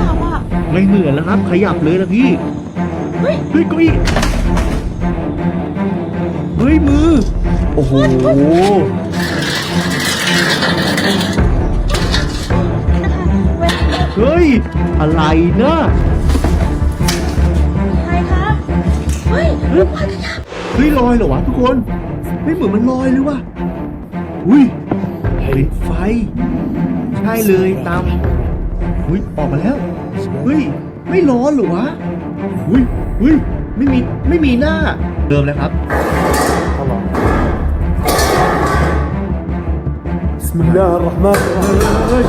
ยับอะไม่เหมือนแล้วครับ ขยับเลยนะพี่เฮ้ยเฮ้ยเก้าอี้เฮ้ยมือ โอ้โหนะคะเว้ยเฮ้ย อะไรนะใครคะเฮ้ยลูกบอลขยับเฮ้ยลอยเหรอวะทุกคนไม่เหมือนมันลอยเลยว่ะอุ้ยเป็นไฟ ใช่เลยตาม อุ้ยออกมาแล้วเฮ้ยไม่ร้อนเหรอวะอุ้ยอุ้ยไม่มีไม่มีหน้า เดิมแล้วครับ بسم الله الرحمن الرحيم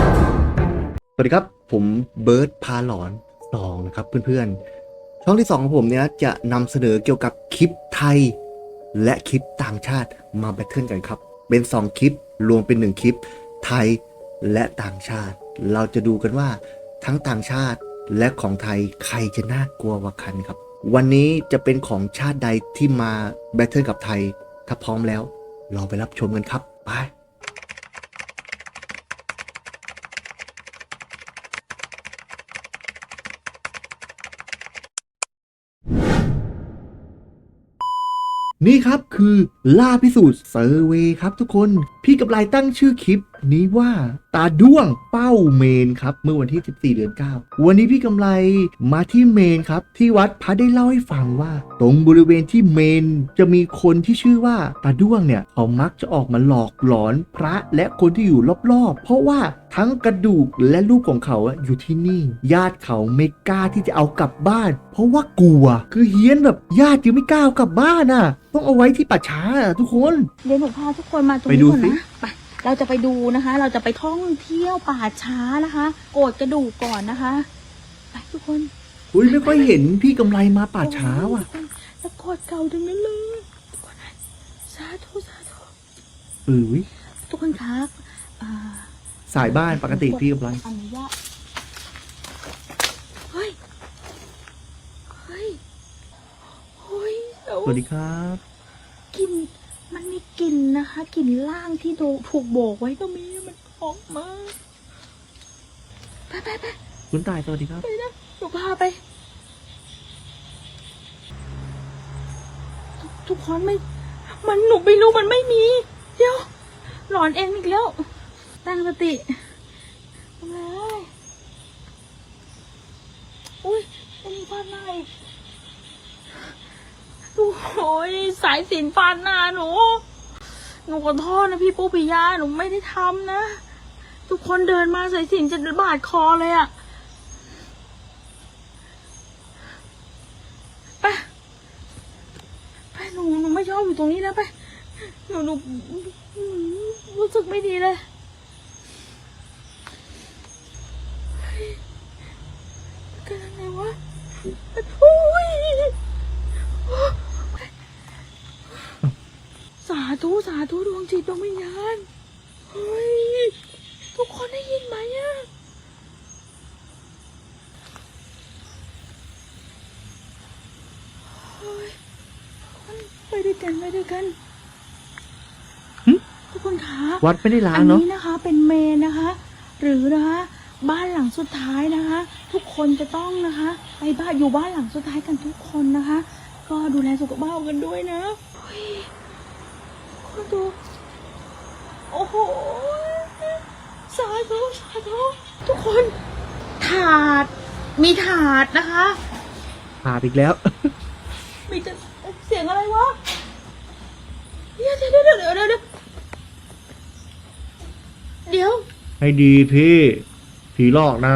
สวัสดีครับ ผมเบิร์ดพาหลอนสองนะครับเพื่อนๆ ช่องที่สองของผมเนี่ยจะนำเสนอเกี่ยวกับคลิปไทย และคลิปต่างชาติมาแบทเทิลกันครับ เป็น 2 คลิปรวมเป็น 1 คลิป ไทย และต่างชาติ เราจะดูกันว่าทั้งต่างชาติและของไทยใครจะน่ากลัวกว่ากันครับ วันนี้จะเป็นของชาติใดที่มาแบทเทิลกับไทย ถ้าพร้อมแล้วเราไปรับชมกันครับไปนี่ครับคือล่าพิสูจน์เซอร์เวยครับทุกคน พี่กับไลตั้งชื่อคลิปนี้ว่าตาด้วงเป้าเมนครับ เมื่อวันที่ 14 เดือน 9 วันนี้พี่กำไรมาที่เมนครับ ที่วัดพระได้เล่าให้ฟังว่า ตรงบริเวณที่เมนจะมีคนที่ชื่อว่าตาด้วงเนี่ย เขามักจะออกมาหลอกหลอนพระและคนที่อยู่รอบๆ เพราะว่าทั้งกระดูกและรูปของเขาอะอยู่ที่นี่ ญาติเขาไม่กล้าที่จะเอากลับบ้าน เพราะว่ากลัว คือเฮี้ยนแบบญาติยังไม่กล้าเอากลับบ้านน่ะ ต้องเอาไว้ที่ป่าช้าอะทุกคน เดี๋ยวหนูพาทุกคนมาตรงไปนี้ดูก่อนสินะไป เราจะไปดูนะคะ เราจะไปท่องเที่ยวป่าช้านะคะ โกดกระดูกก่อนนะคะไปทุกคนอุ้ยไม่ค่อยเห็นพี่กำไรมาป่าช้าว่ะทุกคนแล้วโกดเก่าทั้งนั้นเลยทุกคนนะสาธุสาธุเออเว้ยทุกคนครับอ่าสายบ้านปกติพี่กำไรอนุญาตเฮ้ยเฮ้ยเฮ้ยเดี๋ยวสวัสดีครับกลิ่นมันมี กลิ่นนะคะกลิ่นล่างที่โดถูกโบกไว้ก็มีมันออกมาไปไปไปคุณตายสวัสดีครับ ไปนะหนูพาไป ทุกทุกคนไม่ มันหนูไม่รู้มันไม่มี เดี๋ยว หลอนเองอีกแล้ว ตั้งสติทำไมอุ้ยเป็นฟาดหน้าอีกโอ้ยสายสินฟาดหน้าหนู หนูขอโทษนะพี่ปูปิยาหนูไม่ได้ทำนะ ทุกคนเดินมาใสายสินจะบาดคอเลยอะไปไปหนูหนูไม่ชอบอยู่ตรงนี้แล้วไปหนูหนูรู้สึกไม่ดีเลยเฮ้ยเกิดอะไรวะโอ้ยสา ธุสาธุดวงจิตดวงวิญญาณเฮ้ยทุกคนได้ยินไหมอะเฮ้ยไปด้วยกันไปด้วยกันหึทุกคนคะวัดไม่ได้ล้าอังนเนาะนี้นะคะ เป็นเมนนะคะ หรือนะคะ บ้านหลังสุดท้ายนะคะ ทุกคนจะต้องนะคะไปบ้านอยู่บ้านหลังสุดท้ายกันทุกคนนะคะ ก็ดูแลสุขภาพกันด้วยนะเฮ้ยคน ดู โอ้โห สาธุสาธุทุกคน ถาด มีถาดนะคะ ผ่าดอีกแล้ว มีจะเสียงอะไรวะเดี๋ยวเดี๋ยวเดี๋ยวเดี๋ยวเดี๋ยวเดี๋ยวเดี๋ยว ให้ดีพี่ ผีหลอกนะ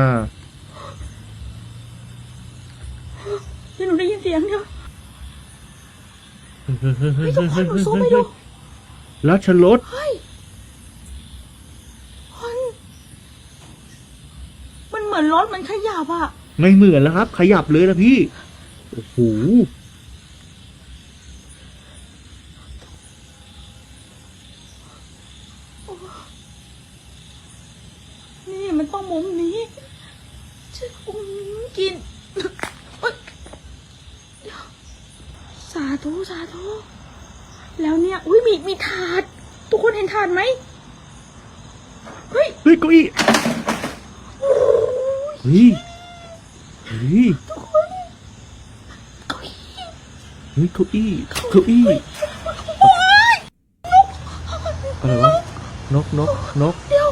เดี๋ยวหนูได้ยินเสียงเดี๋ยวเฮ้ยทุกคนหนูซูมไปดู แล้วชลดเฮ้ยมันมันเหมือนรถมันขยับอะไม่เหมือนแล้วครับ ขยับเลยนะพี่ โอ้โห นี่มันต้องมุมนี้จะอุ้มกินเอ้ยเดี๋ยวสาธุสาธุแล้วเนี่ย อุ้ยมีมีถาด ทุกคนเห็นถาดไหมเฮ้ย เฮ้ยเก้าอี้เฮ้ย เฮ้ยเฮ้ยเก้าอี้เก้าอี้อะไรวะนกนกนก เดี๋ยว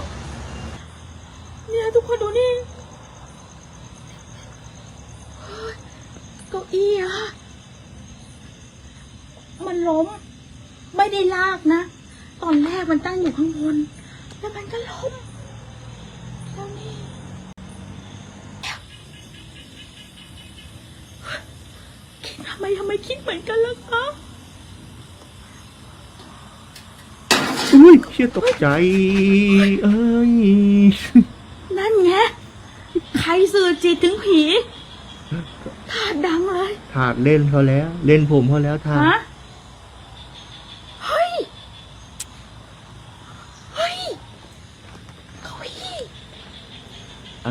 เนี่ยทุกคนดูนี่เฮ้ยเก้าอี้อะ มันล้ม ไม่ได้ลากนะ ตอนแรกมันตั้งอยู่ข้างบน แล้วมันก็ล้มแล้วนี่คิดทำไมทำไมคิดเหมือนกันล่ะคะอุ้ยเชี่ยตกใจ เอ้ย นั่นไง ใครสื่อจิตถึงผีถาดดังเลย ถาดเล่นเขาแล้ว เล่นผมเขาแล้วถาด ฮะ เฮ้ย เฮ้ยเก้าอี้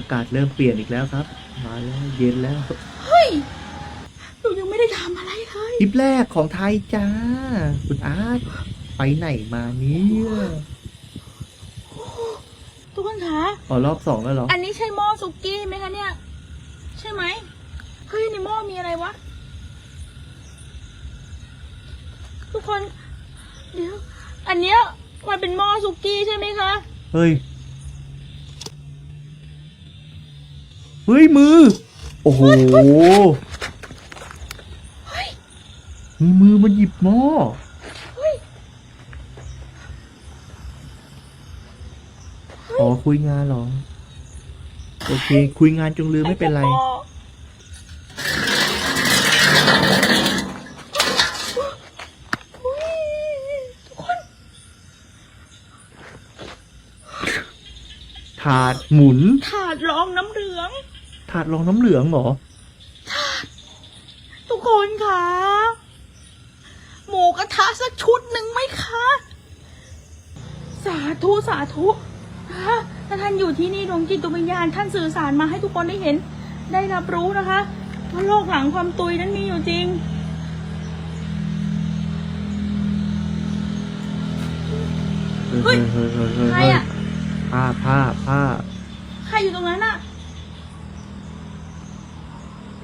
อากาศเริ่มเปลี่ยนอีกแล้วครับ มาแล้วเย็นแล้ว เฮ้ยหนูยังไม่ได้ทำอะไรเลยคลิปแรกของไทยจ้า คุณอาร์ตไปไหนมาเนี่ยทุกคนคะอ๋อรอบสองแล้วเหรอ อันนี้ใช่หม้อสุกี้ไหมคะเนี่ย ใช่ไหมเฮ้ยในหม้อมีอะไรวะ ทุกคน เดี๋ยว อันเนี้ยมันเป็นหม้อสุกี้ใช่ไหมคะ เฮ้ย ฮ้ยมือ โอ้โหเฮ้ยมีมือมันหยิบหม้อเฮ้ยอ๋อคุยงานเหรอ โอเค คุยงานจงลืมไม่เป็นไรอุ๊ยทุกคนถาดหมุน ถาดรองน้ำเหลือง ถาดรองน้ำเหลืองเหรอ ทุกคนคะ หมูกระทะสักชุดหนึ่งไหมคะ สาธุสาธุนะคะถ้าท่านอยู่ที่นี่ดวงจิตดวงวิญญาณท่านสื่อสารมาให้ทุกคนได้เห็น ได้รับรู้นะคะว่าโลกหลังความตุยนั้นมีอยู่จริง เฮ้ยเฮ้ยเฮ้ยเฮ้ยใครเฮ้ยอะผ้าผ้าผ้า ใครอยู่ตรงนั้นอะ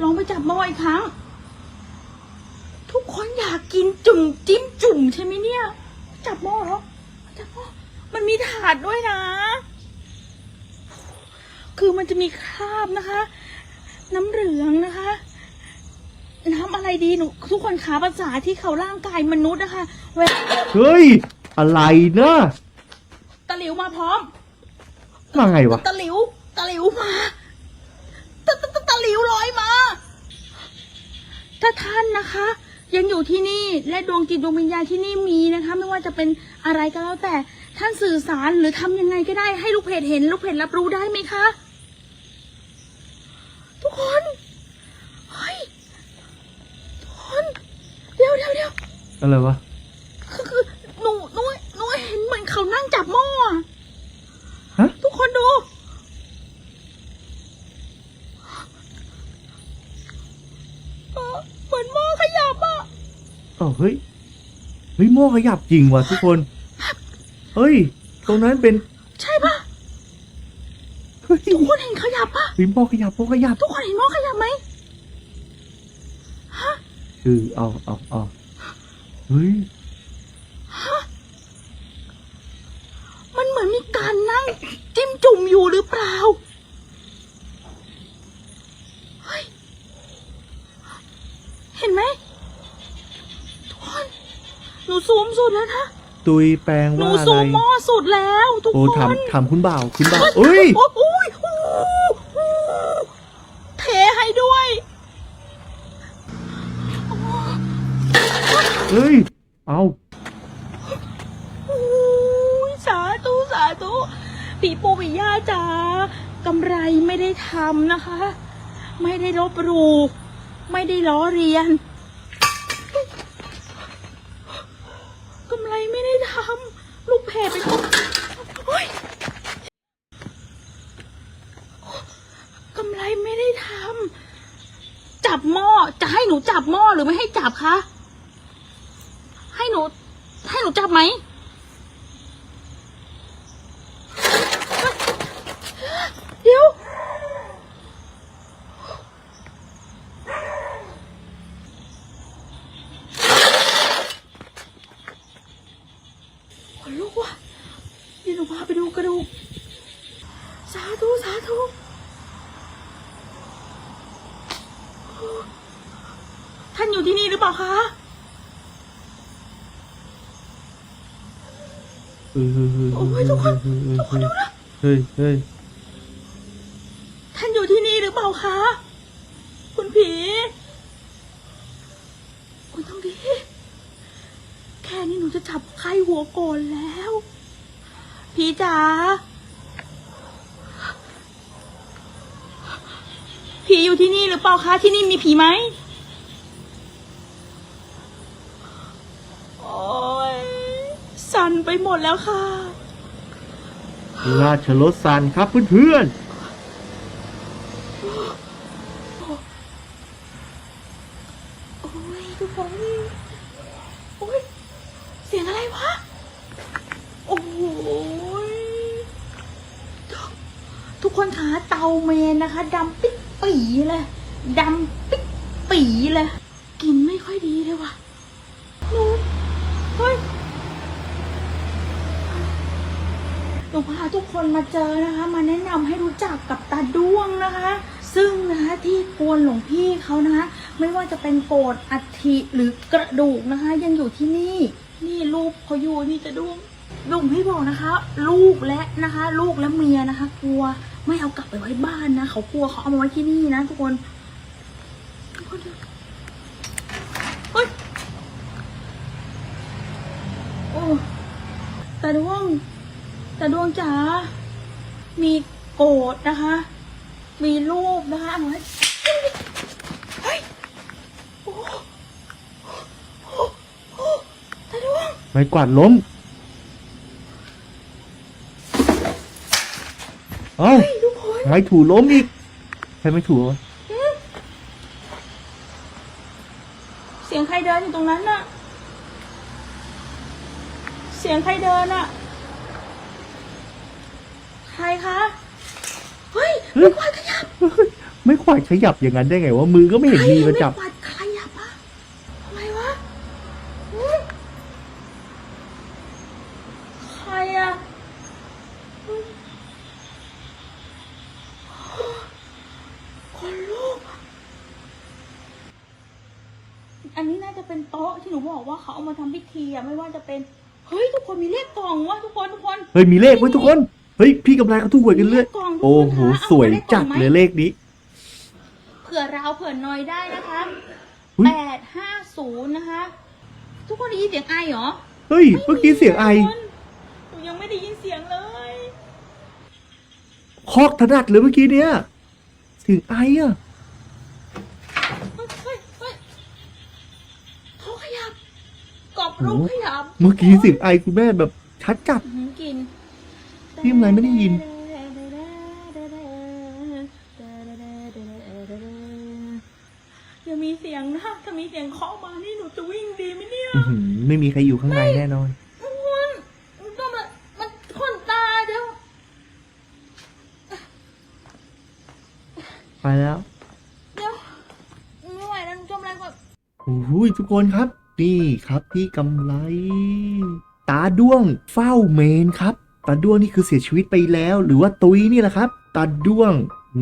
ลองไปจับหม้ออีกครั้ง ทุกคนอยากกินจุ่มจิ้มจุ่มใช่ไหมเนี่ย จับหม้อเหรอจับหม้อมันมีถาดด้วยนะ คือมันจะมีคราบนะคะ น้ำเหลืองนะคะน้ำอะไรดีหนูทุกคนขาภาษาที่เขาร่างกายมนุษย์นะคะเวลาเฮ้ย อะไรนะตะหลิวมาพร้อมมาไงวะ ตะหลิว ตะหลิวมา ตะตะตะตะหลิวลอยมาถ้า ท่านนะคะ ยังอยู่ที่นี่และดวงจิตดวงวิญญาณที่นี่มีนะคะ ไม่ว่าจะเป็นอะไรก็แล้วแต่ท่านสื่อสารหรือทำยังไงก็ได้ให้ลูกเพจเห็น ลูกเพจรับรู้ได้ไหมคะ ทุกคนเฮ้ยทุกคนเดี๋ยวเดี๋ยวเดี๋ยวอะไรวะ คือคือหนูหนูหนูเห็นเหมือนเขานั่งจับหม้ออะ ฮะ ทุกคนดูเออเหมือนหม้อขยับอะ อ๋อเฮ้ย เฮ้ย หม้อขยับจริงว่ะทุกคน เฮ้ย ตรงนั้นเป็น ใช่ปะเฮ้ยทุกคนเห็นขยับปะเฮ้ยหม้อขยับหม้อขยับ ทุกคนเห็นหม้อขยับไหมฮะเออเอาเอาเอาเฮ้ยมันเหมือนมีการนั่งจิ้มจุ่มอยู่หรือเปล่าเฮ้ยเห็นไหมทุกคนหนู ซูมสุดแล้วนะตุยแปลงหนูว่าอะไรซูมหม้อสุดแล้วทุกโอ้คนถามถามคุณบ่าวคุณบ่าวเอ้ย โอ้โอ้ยโอ้โหเทให้ด้วยเฮ้ย เอาโอ้ยสาธุสาธุปีปูปีย่าจ๋ากำไรไม่ได้ทำนะคะ ไม่ได้ลบหลู่ไม่ได้ล้อเรียนกำไรไม่ได้ทำลูกเพจเป็นคนโอ๊ยกำไรไม่ได้ทำจับหม้อจะใหม้อหรือไม่ให้จับคะ ให้หนู ให้หนูจับไหม เดี๋ยว อยู่ที่นี่หรือเปล่าคะ เฮ้ยเฮ้ยเฮ้ย โอ้ยทุกคนทุกคนดูนะ เฮ้ยเฮ้ยท่านอยู่ที่นี่หรือเปล่าคะ คุณผี คุณต้องดี แค่นี้หนูจะจับไข้หัวโกนแล้ว ผีจ๋า ผีอยู่ที่นี่หรือเปล่าคะ ที่นี่มีผีไหมโอ้ยสั่นไปหมดแล้วค่ะ ราชรสสันครับเพื่อนอ้ยทุกคนโอ้ยเสียงอะไรวะ โอ้ยทุกทุกคนคะเตาเมนนะคะดำปิ๊ดปีเลยดำปิ๊ดปีเลยกลินไม่ค่อยดีเลยว่ะหนูเฮ้ยหนูพาทุกคนมาเจอนะคะ มาแนะนำให้รู้จักกับตาด้วงนะคะ ซึ่งนะคะที่กวนหลวงพี่เขานะคะ ไม่ว่าจะเป็นโกรธอัฐิหรือกระดูกนะคะ ยังอยู่ที่นี่ นี่รูปเขาอยู่นี่จะด้วงลุงพี่บอกนะคะ ลูกและนะคะ ลูกและเมียนะคะ กลัวไม่เอากลับไปไว้บ้านนะเขากลัวเขาเอามาไว้ที่นี่นะทุกคนทุกคนดูเฮ้ยโอ้ตาดวงแตาดวงจ๋ามีโกรธนะคะ มีรูปนะคะเอาไว้เฮ้ยโอ้โหโอ้โหตาดวง ๆ ไม่กวาดล้มเอ้าเฮ้ยทุกคนไม่ถูล้มอีกใครไม่ถูวะเสียงใครเดินอยู่ตรงนั้นน่ะ เสียงใครเดินน่ะ ใครคะ เฮ้ย ไม่กวาดขยับ ไม่ขวาดขยับอย่างนั้นได้ไงวะ มือก็ไม่เห็นมีมาจับ ไกวาดขยับอะอะไรวะอุ๊ยใครอะอุ๊ยคนลูก อันนี้น่าจะเป็นโต๊ะที่หนูบอกว่าเขาเอามาทำพิธีอะไม่ว่าจะเป็น เฮ้ย ทุกคนมีเลขกล่องวะทุกคนทุกคน เฮ้ยมีเลขไว้ยทุกคน เฮ้ยพี่กำไรเขาถูกหวยกันเลยมีเลขกล่องทุกคนโอ้โหคะเอาสวยเลขกล่จัอดงไหมเลยเลขนี้ เผื่อเราเผื่อน้อยได้นะคะอุ๊ยแปดห้าศูนย์นะคะ ทุกคนได้ยินเสียงไอเหรอ เฮ้ยเมื่อกี้เสียงไอหนูยังไม่ได้ยินเสียงเลยคอกถนัดเลยเมื่อกี้เนี้ยเสียงไออะเฮ้ยเฮ้ยเฮ้ยเขาขยับกรอบรูปขยับ เมื่อกี้เสียงไอคุณแม่แบบชัดจัดอื้อหือกิน พี่อะไรไม่ได้ยิน อย่ามีเสียงนะ ถ้ามีเสียงเคาะมานี่หนูจะวิ่งดีไหมเนี่ยอื้อหือไม่มีใครอยู่ข้างในแน่นอนมันมันต้องมามันคนตาเดี๋ยวไปแล้วเดี๋ยวไม่ไหวแล้วหนูจมแรงก่อนโอ้โหทุกคนครับ นี่ครับพี่กำไร ตาด้วงเฝ้าเมนครับ ตาด้วงนี่คือเสียชีวิตไปแล้ว หรือว่าตุ้ยนี่แหละครับตาด้วง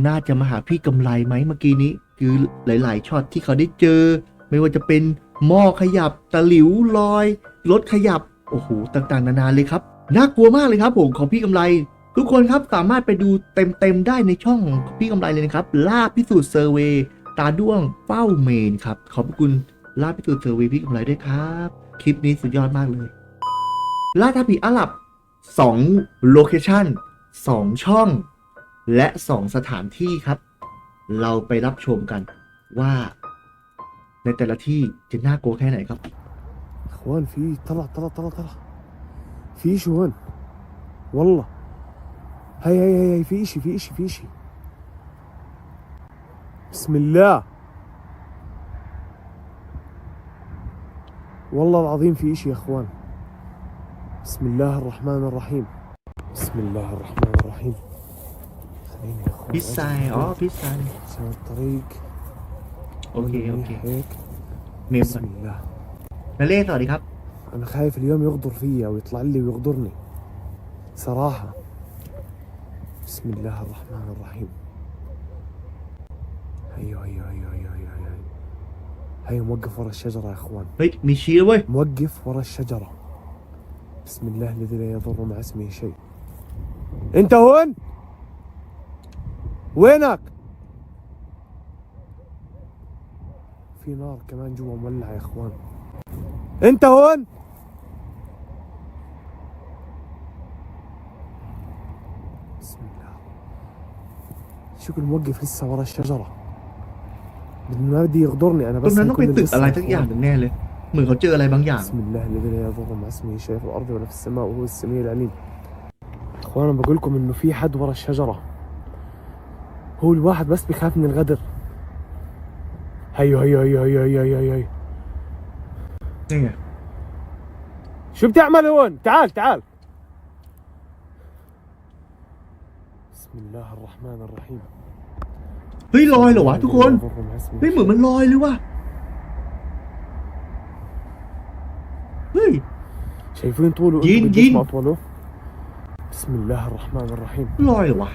น่าจะมาหาพี่กำไรไหมเมื่อกี้นี้ คือหลาย ๆช็อตที่เขาได้เจอ ไม่ว่าจะเป็นหม้อขยับตะหลิวลอยรถขยับโอ้โหต่างๆ นานาเลยครับน่ากลัวมากเลยครับผมของพี่กำไร ทุกคนครับสามารถไปดูเต็มๆได้ในช่องของพี่กำไรเลยนะครับล่าพิสูจน์เซอร์เวตาด้วงเฝ้าเมนครับขอบคุณล่าพิสูจน์เซอร์เวพี่กำไรด้วยครับ คลิปนี้สุดยอดมากเลยล่าทาผีอาหรับ 2โลเคชั่น2ช่อง และ 2 สถานที่ครับ เราไปรับชมกันว่า ในแต่ละที่จะน่ากลัวแค่ไหนครับ اخوان في طلع طلع طلع طلع في شو هون والله هي هي هي, هي في اشي في اشي في اشي بسم الله والله العظيم في اشي يا اخوان بسم الله الرحمن الرحيم. بسم الله الرحمن الرحيم. خليني يا أخوي بيس ساعي آه بيس ساعي سوي الطريق. أوكي أوكي. هيك. بسم الله. ليه طارق أنا خايف اليوم يغدر فيا ويطلع لي ويغدرني. صراحة. بسم الله الرحمن الرحيم. هيو هيو هيو هيو هيو هيو هيو. موقف ورا الشجرة يا إخوان. مشي وي موقف ورا الشجرة. بسم الله الذي لا يضر مع اسمه شيء انت هون وينك في نار كمان جوا مولعة يا اخوان انت هون بسم الله شكل موقف لسه ورا الشجرة ما بدي يغدرني انا ตรง بس นั้นต้องเป็น كل ตึก القصة อะไร يا สักอย่าง إخوان. หนึ่งแน่เลย เหมือนเขาเจออะไรบางอย่าง بسم الله الذي لا يضر مع اسمه شيء في الارض ولا في السماء وهو السميع العليم اخوانا بقول لكم انه في حد ورا الشجره هو الواحد بس بيخاف من الغدر هيو هيو هيو هيو هيو هيو هيو นี่ไง شو بتعمل هون تعال تعال بسم الله الرحمن الرحيم เฮ้ยลอยเหรอวะทุกคน لا يضر مع اسمه เฮ้ยเหมือน شيء. มันลอยเลยว่ะ شايفين طوله جين- انتوا جين. قديش ما اطوله بسم الله الرحمن الرحيم ลอยเหรอวะ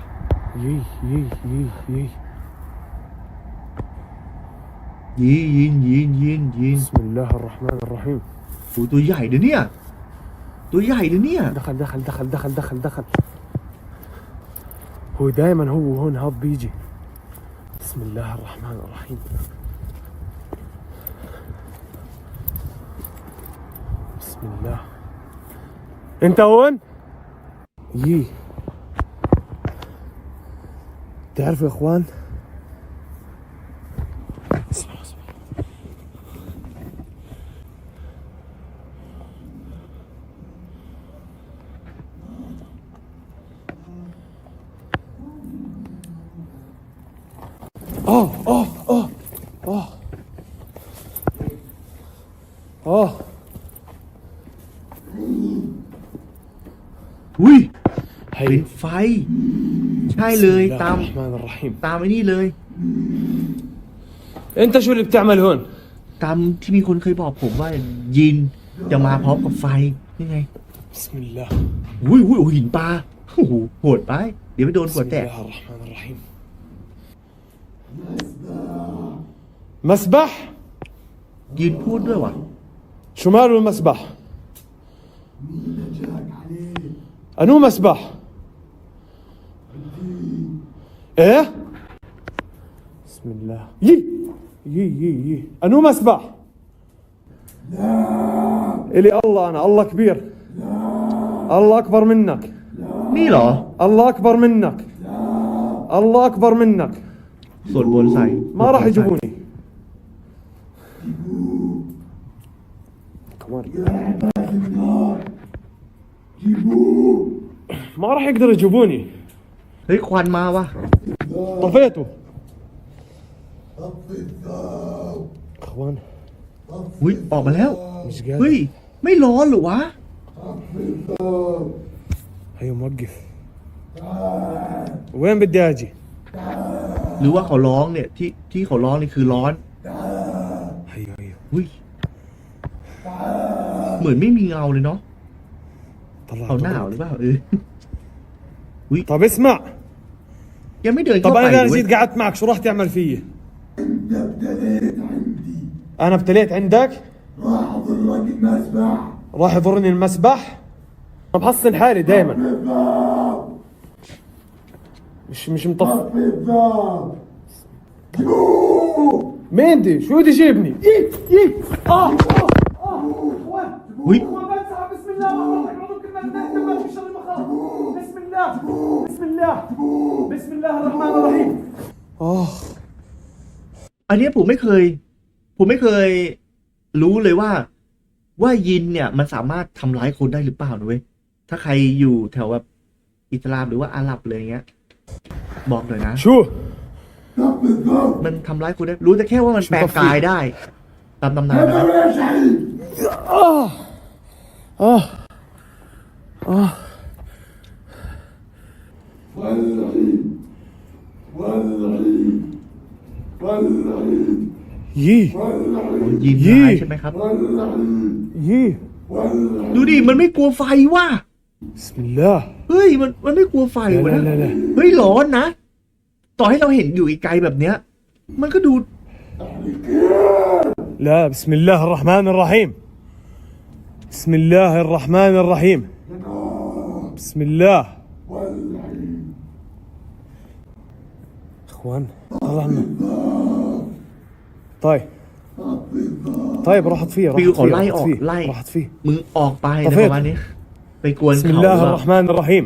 يي يي يي يي ยีนยีนยีนยีนยีน بسم الله الرحمن الرحيم โอ้ตัวใหญ่เดี๋ยวเนี่ยตัวใหญ่เดี๋ยวเนี่ย دخل دخل دخل دخل دخل دخل هو دائما هو هون هاب بيجي بسم الله الرحمن الرحيم بسم الله انت هون؟ يي. تعرفوا يا اخوان ใช่เลย بسم الله ตาม الرحمن الرحيم ตามไอ้นี่เลย انت شو اللي بتعمل هون ตามที่มีคนเคยบอกผมว่ายินจะมาพร้อมกับไฟยังไง بسم الله อุ้ยอุ้ยโอ้หินปลาโอ้โหโหดไป เดี๋ยวไปโดนหัว بسم แตก الله الرحمن الرحيم مسبح ยินพูดด้วยว่ะ شو ماله المسبح انو مسبح إيه؟ بسم الله. يي يي يي يي. أنو مسبح؟ لا إلي الله أنا الله كبير. لا الله أكبر منك. لا ميلا. الله أكبر منك. لا الله أكبر منك. صول بول ساي. ما راح يجيبوني. جيبوه. ما راح يقدروا يجيبوني. เฮ้ยควันมาว่ะ طفيته اخوان อุ้ยออกมาแล้ว مش เฮ้ย قادر ไม่ร้อนเหรอวะ هيو موقف وين بدي اجي หรือว่าเขาร้องเนี่ย ที่ที่เขาร้องนี่คือร้อน هيو هيو อุ้ย เหมือนไม่มีเงาเลยเนาะ طلع เขาหนาวหรือเปล่าเออ طب اسمع يا ميدو طب أنا إذا جيت قعدت معك شو راح تعمل فيي؟ انت ابتليت عندي أنا ابتليت عندك؟ راح اضرك المسبح راح يضرني المسبح؟ أنا محصن حالي دائما مش مش مطف مندي شو بده يجيبني؟ إيه إيه آه آه آه وي بسم الله بسم الله الرحمن الرحيم اه อันเนี้ยผมไม่เคย ผมไม่เคยรู้เลยว่า ว่ายินเนี่ย มันสามารถทำร้ายคนได้หรือเปล่านะเว้ย ถ้าใครอยู่แถวแบบอิสลามหรือว่าอาหรับเลยเงี้ย บอกหน่อยนะ شو มันทำร้ายคนได้ รู้แต่แค่ว่ามันแปลงกายได้ ตามตำนานนะครับ اه اه اه يي โอ้ยยินร้ายใช่ไหมครับ يي ดูดิ มันไม่กลัวไฟว่ะ بسم الله เฮ้ย มันมันไม่กลัวไฟ لا วะ لا لا لا เฮ้ยร้อนนะ ต่อให้เราเห็นอยู่ไกลๆแบบเนี้ย มันก็ดู لا بسم الله الرحمن الرحيم بسم الله الرحمن الرحيم بسم الله اخوان طلعنا طيب طيب راحت فيه ฟิว راحت เขา فيه ไล่อ راحت อก فيه ไล่ راحت فيه มึงออกไป طفيت นะประมาณนี้ ไปกวน بسم เขา الله ว่า الرحمن الرحيم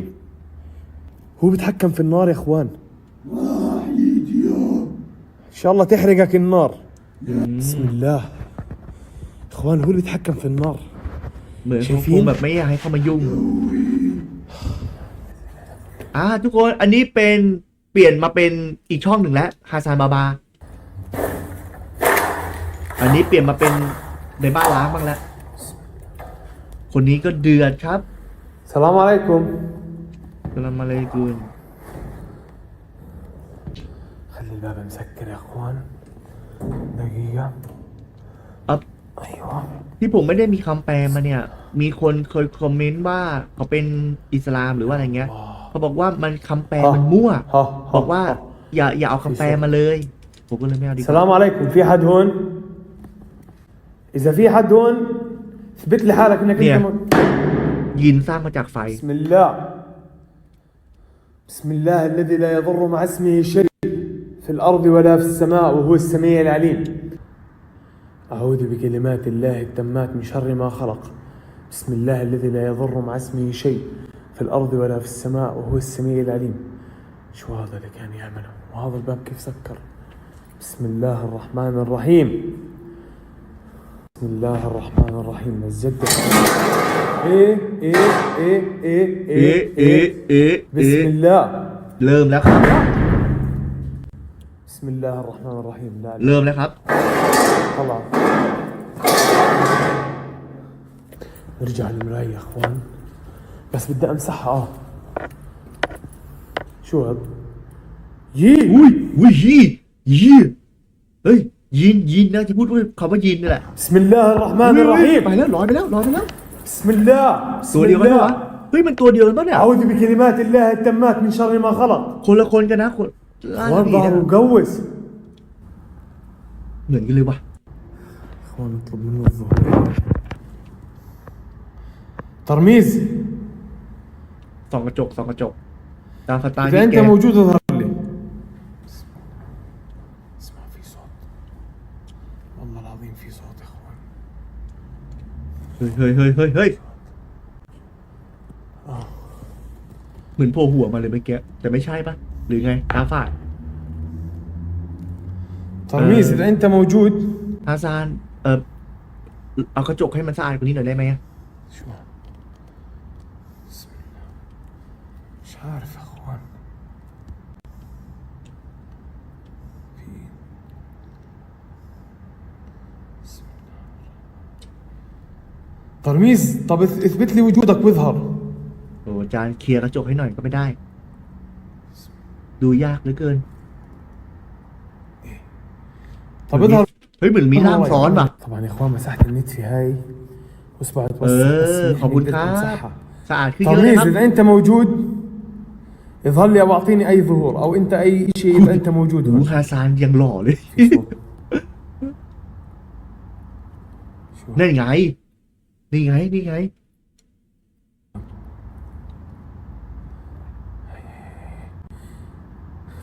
هو بيتحكم في النار يا اخوان ان شاء الله تحرقك النار بسم الله اخوان هو اللي بيتحكم في النار เหมือน เชฟ เขา ฟิ ค น งแบบไม่อยากให้เข้ามายุ่ง อ่าทุกคนอันนี้เป็น เปลี่ยนมาเป็นอีกช่องหนึ่งแล้วฮาซานบาบา อันนี้เปลี่ยนมาเป็นในบ้านล้างบ้างแล้ว คนนี้ก็เดือดครับ السلام عليكم กำลังมาเลยกุน خلي الباب مسكر يا اخوان دقيقة อัพ ايوه ที่ผมไม่ได้มีคำแปลมาเนี่ย มีคนเคยคอมเมนต์ว่าเขาเป็นอิสลามหรือว่าอะไรเงี้ย เขาบอกว่ามันคำแปลมันมั่ว ها บอกว่า อย่าอย่าเอาคำแปลมาเลย ผมก็เลยไม่เอาดีกว่า السلام عليكم في حد هون اذا في حد هون اثبت لي حالك انك نعم. انت م... ยินสร้างมาจากไฟ بسم الله بسم الله الذي لا يضر مع اسمه شيء في الارض ولا في السماء وهو السميع العليم اعوذ بكلمات الله التامات من شر ما خلق بسم الله الذي لا يضر مع اسمه شيء في الارض ولا في السماء وهو السميع العليم شو هذا اللي كان يعمله وهذا الباب كيف سكر بسم الله الرحمن الرحيم بسم الله الرحمن الرحيم نزلت ايه ايه ايه ايه เอ๊ะ ايه เอ๊ะเอ๊ะ بسم เอ๊ะ الله เริ่มแล้วครับ بسم الله الرحمن الرحيم لا لا เริ่มแล้วครับ طلع نرجع للمراية يا اخوان بس بدي امسحها اه شو هذا؟ يي อุ้ยอุ้ยยีนยีนเฮ้ยยีนยีนนะจะพูดว่าคำว่ายีนนี่แหละ بسم الله الرحمن ไป الرحيم แล้วลอยไปแล้วลอยไปแล้ว بسم الله ตัว بسم เดียวกันปะวะ الله เฮ้ยมันตัวเดียวกันปะเนี่ย اعوذ بكلمات الله التامات من شر ما خلق คนละคนกันนะคนล่า اخوان ผีนะ ظهره مقوس เหมือนกันเลยวะ اخوان اطلب منه الظهور ترميز ส่องกระจกส่องกระจก ตามสไตล์ اذا ที่ انت แก موجود اظهر لي اسمع في صوت والله العظيم في صوت يا اخوان เฮ้ยเฮ้ยเฮ้ยเฮ้ยเฮ้ยเหมือนโผล่หัวมาเลยเมื่อกี้แต่ไม่ใช่ปะหรือไงตาฝาด ترميز اذا انت موجود ฮาซานเออเอากระจกให้มันสะอาดกว่านี้หน่อยได้ไหมอะ شو ترميز طب اث- اثبت لي وجودك واظهر โอ้อาจารย์เคลียร์กระจกให้หน่อยก็ไม่ได้ ดูยากเหลือเกิน طب اظهر เฮ้ยเหมือนมีร่างซ้อนว่ะ طبعا يا اخوان مسحت النت في هاي واصبع เอ توسع بس อ منيح ขอบคุณ إني ค قدرت รับ أمسحها. สะอาดขึ้นเยอะเลย ترميز ครับ اذا انت موجود يظهر لي او اعطيني اي ظهور او انت اي شيء يبقى انت موجود ดู هون ฮาซานยังหล่อเลย في صوت. شو นั่นไง นี่ไง นี่ไง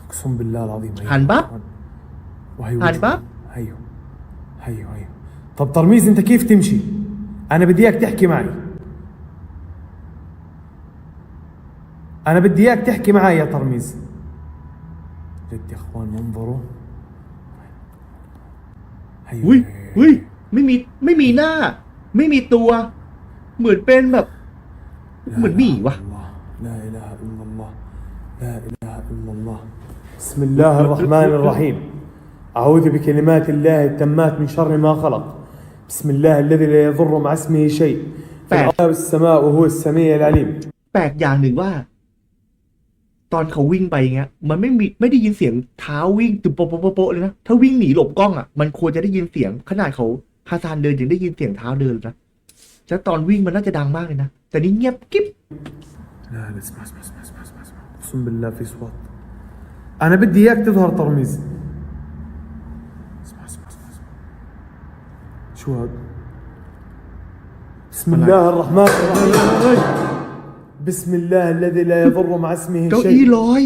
اقسم بالله العظيم هيو. هنباب؟ وهي هنباب؟ وجهه. هيو هيو هيو طب ترميز انت كيف تمشي؟ انا بدي اياك تحكي معي انا بدي اياك تحكي معي يا ترميز جد يا اخوان انظروا هيو อุ้ยอุ้ยไม่มี ไม่มีหน้า ไม่มีตัว เหมือนเป็นแบบ เหมือนหมีวะ الله لا اله الا الله لا اله الا الله بسم الله الرحمن الرحيم اعوذ بكلمات الله التامات من شر ما خلق بسم الله الذي لا يضر مع اسمه شيء في بعد. الارض والسماء وهو السميع العليم แปลกอย่างหนึ่งว่า ตอนเขาวิ่งไปอย่างเงี้ย มันไม่มีไม่ได้ยินเสียงเท้าวิ่งตึบโปะโปะโปะโปะเลยนะ ถ้าวิ่งหนีหลบกล้องอ่ะ มันควรจะได้ยินเสียง ขนาดเขา ฮาซานเดินยังได้ยินเสียงเท้าเดินเลยนะแล้วตอนวิ่งมันน่าจะดังมากเลยนะ แต่นี่เงียบกิ๊บ لا لا اسمع اسمع اسمع اسمع اسمع, اسمع. اقسم بالله في صوت انا بدي اياك تظهر ترميز اسمع اسمع اسمع, اسمع. شو هذا بسم الله الرحمن الرحيم بسم الله الذي لا يضر مع اسمه เก้าอี้ شيء ลอย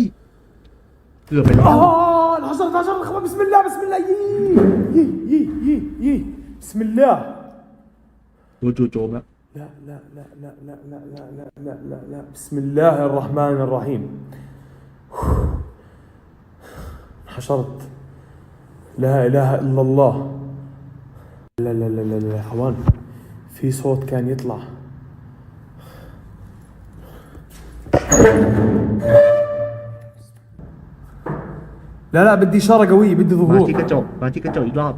เกือบไปแล้ว اه الحجر الحجر الاخوان بسم الله بسم الله يي يي يي يي, يي. بسم الله وجوجوبا لا لا لا لا لا لا لا لا لا لا لا بسم الله الرحمن الرحيم حشرت لا إله إلا الله لا لا لا لا لا حوان في صوت كان يطلع لا لا بدي إشارة قوية بدي ظهور 把这个走，把这个走一段。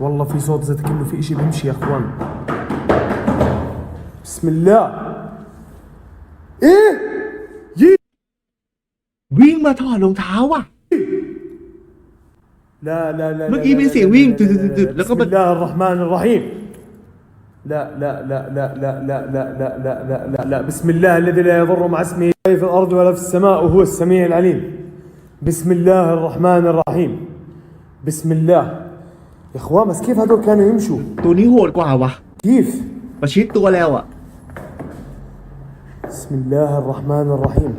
والله في صوت زي كأنه في اشي بيمشي يا اخوان بسم الله ايه يي วิ่งมาถอดรองเท้าอ่ะ لا لا لا เมื่อ لا กี้ لا มี لا เสียง لا วิ่ง لا ตึ๊ด لا ตึ๊ด لا ตึ๊ด لا. แล้วก็ بسم มัน الله الرحمن الرحيم لا لا لا لا لا لا لا لا لا لا لا لا بسم الله الذي لا يضر مع اسمه شيء في الارض ولا في السماء وهو السميع العليم بسم الله الرحمن الرحيم بسم الله يا اخوان بس كيف هذول كانوا يمشوا ตัวนี้โหดกว่าวะ كيف ประชิดตัวแล้วอ่ะ بسم الله الرحمن الرحيم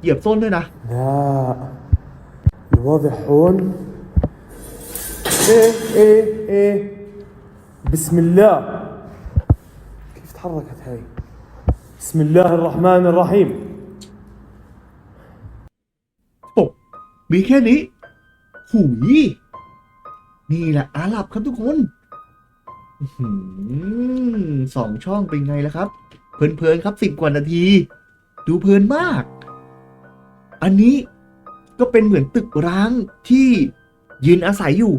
เหยียบส้นด้วยนะ لا الواضح هون ايه ايه ايه بسم الله كيف تحركت هاي بسم الله الرحمن الرحيم โอ้มีแค่นี้ หูย นี่แหละอาหรับครับทุกคนอสองช่องเป็นไงล่ะครับ เพลินๆครับสิบกว่านาที ดูเพลินมาก อันนี้ก็เป็นเหมือนตึกร้างที่ยืนอาศัยอยู่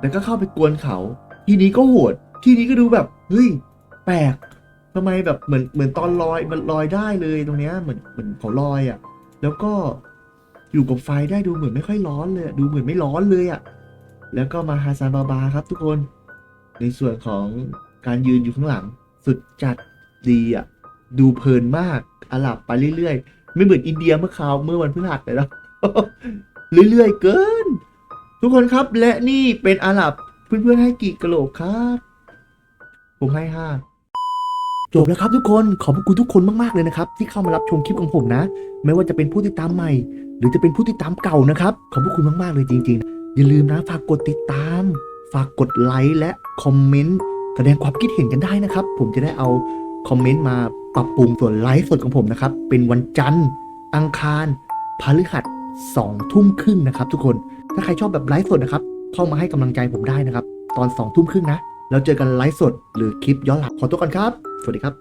แล้วก็เข้าไปกวนเขา ที่นี้ก็โหด ที่นี้ก็ดูแบบเฮ้ยแปลกทำไมแบบเหมือนเหมือนตอนลอยมันลอยได้เลยตรงเนี้ยเหมือนเหมือนเขาลอยอะ่ะ แล้วก็อยู่กับไฟได้ดูเหมือนไม่ค่อยร้อนเลย ดูเหมือนไม่ร้อนเลยอะ่ะ แล้วก็มาฮาซานบาบาครับทุกคน ในส่วนของการยืนอยู่ข้างหลัง สุดจัดดีอะ่ะ ดูเพลินมากอาหรับไปเรื่อยๆ ไม่เหมือนอินเดียเมื่อคราวเมื่อวันพฤหัสเลยนะเรื่อยๆ เกิน ทุกคนครับและนี่เป็นอาหรับเพื่อนๆให้กี่กะโหลกครับ ผมให้ห้าจบแล้วครับทุกคนขอบคุณทุกคนมากๆเลยนะครับ ที่เข้ามารับชมคลิปของผมนะ ไม่ว่าจะเป็นผู้ติดตามใหม่ หรือจะเป็นผู้ติดตามเก่านะครับ ขอบคุณมากๆเลยจริง ๆ อย่าลืมนะฝากกดติดตาม ฝากกดไลค์และคอมเมนต์แสดงความคิดเห็นกันได้นะครับ ผมจะได้เอาคอมเมนต์มาปรับปรุงส่วนไลฟ์สดของผมนะครับ เป็นวันจันทร์ อังคารพฤหัสสองทุ่มครึ่งนะครับ ทุกคนถ้าใครชอบแบบไลฟ์สดนะครับ เข้ามาให้กำลังใจผมได้นะครับ ตอนสองทุ่มครึ่งนะแล้วเจอกันไลฟ์สดหรือคลิปย้อนหลังขอตัวก่อนครับ สวัสดีครับ